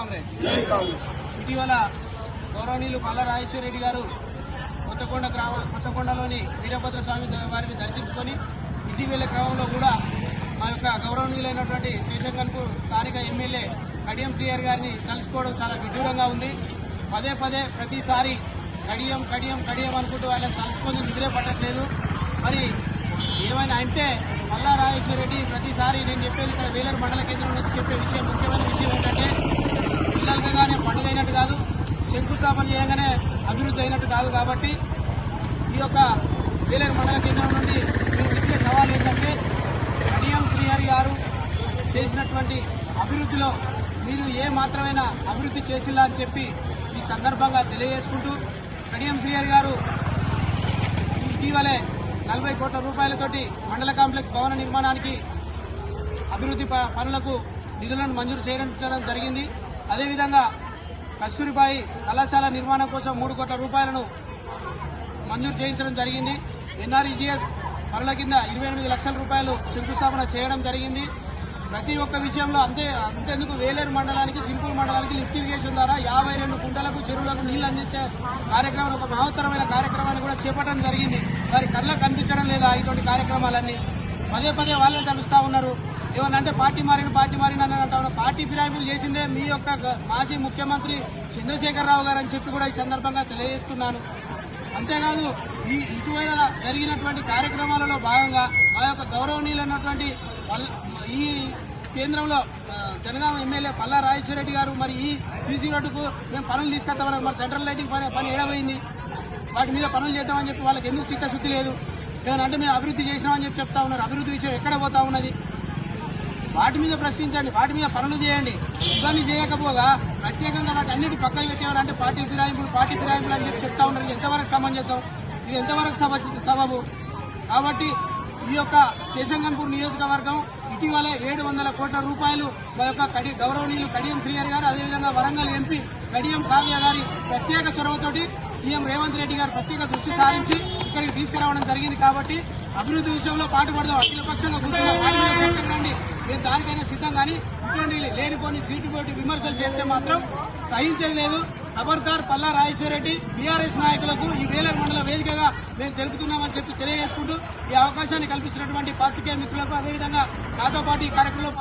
కాంగ్రెస్ ఇటీవల గౌరవనీయులు మల్ల రాజేశ్వరరెడ్డి గారు కొత్తకొండ గ్రామ కొత్తకొండలోని వీరభద్ర స్వామి వారిని దర్శించుకొని ఇటీవల క్రమంలో కూడా మా యొక్క గౌరవనీయులైనటువంటి శేషంగన్కు స్థానిక ఎమ్మెల్యే కడియం శ్రీయర్ గారిని కలుసుకోవడం చాలా విదూరంగా ఉంది. పదే పదే ప్రతిసారి కడియం కడియం కడియం అనుకుంటూ ఆయన కలుసుకొని నిద్రే పట్టట్లేదు. మరి ఏమైనా అంటే మల్లా రాజేశ్వర రెడ్డి ప్రతిసారి నేను చెప్పేది ఇక్కడ వేలర్ మండల కేంద్రం నుంచి చెప్పే విషయం ముఖ్యమైన విషయం ఏంటంటే సందర్భంగానే పండుగ అయినట్టు కాదు శంకుస్థాపన చేయగానే అభివృద్ధి అయినట్టు కాదు కాబట్టి ఈ యొక్క వేలేరు మండల కేంద్రం నుండి మేము ఇచ్చే సవాల్ ఏంటంటే కడియం శ్రీహరి గారు చేసినటువంటి అభివృద్ధిలో మీరు ఏ మాత్రమైన అభివృద్ధి చేసిల్లా అని చెప్పి ఈ సందర్భంగా తెలియజేసుకుంటూ కడియం శ్రీహరి గారు ఇటీవలే నలభై కోట్ల రూపాయలతోటి మండల కాంప్లెక్స్ భవన నిర్మాణానికి అభివృద్ధి ప- పనులకు నిధులను మంజూరు చేయడం జరిగింది. అదేవిధంగా కస్తూరిబాయి కళాశాల నిర్మాణం కోసం మూడు కోట్ల రూపాయలను మంజూరు చేయించడం జరిగింది. ఎన్ఆర్ఈజీఎస్ పనుల కింద ఇరవై ఎనిమిది లక్షల రూపాయలు శంకుస్థాపన చేయడం జరిగింది. ప్రతి ఒక్క విషయంలో అంతే అంతేందుకు వేలేరు మండలానికి చింపూరు మండలానికి లిఫ్ట్ ఇరిగేషన్ ద్వారా యాభై రెండు కుంటలకు చెరువులకు నీళ్ళు అందించే కార్యక్రమం ఒక మహోత్తరమైన కార్యక్రమాన్ని కూడా చేపట్టడం జరిగింది. వారి కళ్ళకు కనిపించడం లేదా? ఇటువంటి కార్యక్రమాలన్నీ పదే పదే వాళ్ళే తలుస్తా ఉన్నారు. ఏమనంటే పార్టీ మారిన పార్టీ మారిన అని పార్టీ ఫిరాయింపులు చేసిందే మీ యొక్క మాజీ ముఖ్యమంత్రి చంద్రశేఖరరావు గారు అని చెప్పి కూడా ఈ సందర్భంగా తెలియజేస్తున్నాను. అంతేకాదు ఈ ఇటీవల జరిగినటువంటి కార్యక్రమాలలో భాగంగా మా యొక్క గౌరవనీయులైనటువంటి ఈ కేంద్రంలో జనగామ ఎమ్మెల్యే పల్లా రాజేశ్వర రెడ్డి గారు మరి ఈ సీసీ రోడ్డుకు మేము పనులు తీసుకెళ్తామని మరి సెంట్రల్ లైటింగ్ పని పని ఏడబోయింది వాటి మీద పనులు చేద్దామని చెప్పి వాళ్ళకి ఎందుకు చిత్తశుద్ధి లేదు? ఏమనంటే మేము అభివృద్ధి చేసినామని చెప్పి చెప్తా ఉన్నారు. అభివృద్ధి విషయం ఎక్కడ పోతా ఉన్నది? వాటి మీద ప్రశ్నించండి వాటి మీద పనులు చేయండి. ఇవన్నీ చేయకపోగా ప్రత్యేకంగా వాటి అన్నిటి పక్కన పెట్టేవారంటే పార్టీ ఫిరాయింపులు పార్టీ ఫిరాయింపులు అని చెప్పి చెప్తా ఉన్నారు. ఎంతవరకు సమంజసం? ఇది ఎంతవరకు సబ- సబబు? కాబట్టి ఈ యొక్క శేషంగన్పూర్ నియోజకవర్గం ఇటీవల ఏడు వందల కోట్ల రూపాయలు మా యొక్క కడి గౌరవనీయులు కడియం శ్రీహరి గారు అదేవిధంగా వరంగల్ ఎంపీ కడియం కావ్య గారి ప్రత్యేక చొరవతోటి సీఎం రేవంత్ రెడ్డి గారు ప్రత్యేక దృష్టి సారించి ఇక్కడికి తీసుకురావడం జరిగింది కాబట్టి అభివృద్ధి విషయంలో పాటుపడదాం. అఖిలపక్షంగా కూర్చున్నాం పార్టీ సిద్ధం కానీ ఇటువంటి లేనిపోని సీటు పోటీ విమర్శలు చేస్తే మాత్రం సహించేది లేదు. ఖబర్దార్ పల్లా రెడ్డి బీఆర్ఎస్ నాయకులకు ఈ వేలర్ మండల వేదికగా మేము తెలుపుతున్నామని చెప్పి తెలియజేసుకుంటూ ఈ అవకాశాన్ని కల్పించినటువంటి పాత్రికేయ మిత్రులకు అదేవిధంగా నాతో పాటు ఈ కార్యక్రమంలో